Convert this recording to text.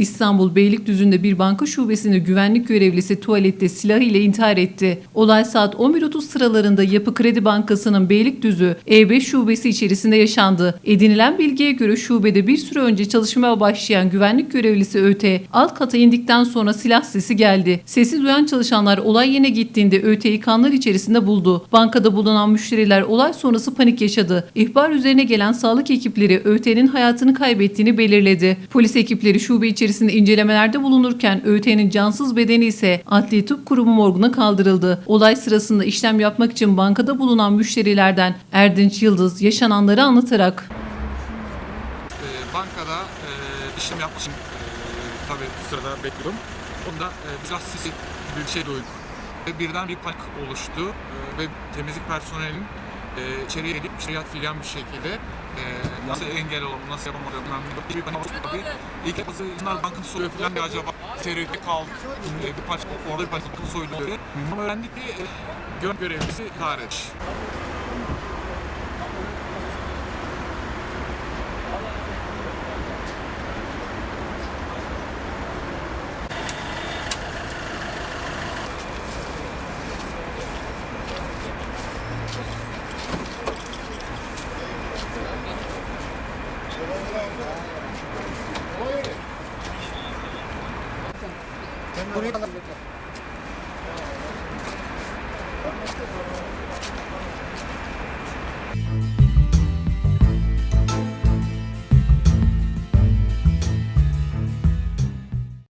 İstanbul Beylikdüzü'nde bir banka şubesinde güvenlik görevlisi tuvalette silah ile intihar etti. Olay saat 11.30 sıralarında Yapı Kredi Bankası'nın Beylikdüzü E5 şubesi içerisinde yaşandı. Edinilen bilgiye göre şubede bir süre önce çalışmaya başlayan güvenlik görevlisi ÖT alt kata indikten sonra silah sesi geldi. Sesi duyan çalışanlar olay yerine gittiğinde ÖT'yi kanlar içerisinde buldu. Bankada bulunan müşteriler olay sonrası panik yaşadı. İhbar üzerine gelen sağlık ekipleri ÖT'nin hayatını kaybettiğini belirledi. Polis ekipleri şube içerisinde incelemelerde bulunurken ÖT'nin cansız bedeni ise Adli Tıp Kurumu morguna kaldırıldı. Olay sırasında işlem yapmak için bankada bulunan müşterilerden Erdinç Yıldız yaşananları anlatarak e, bankada e, işlem yapmak için e, tabii sırada bekliyordum. Onda e, biraz gibi bir şey duydum. Ve birden bir panik oluştu e, ve temizlik personelinin e, içeriye gelip içeriye filan bir şekilde e, nasıl engel olalım, nasıl yapamadım ben bir oluştu tabii. İlk yapısı insanlar bankın soruyor filan diye acaba içeride kaldık. E, bir panik, orada bir panik soyuluyor. Ama öğrendik ki e, gön görevlisi intihar 우리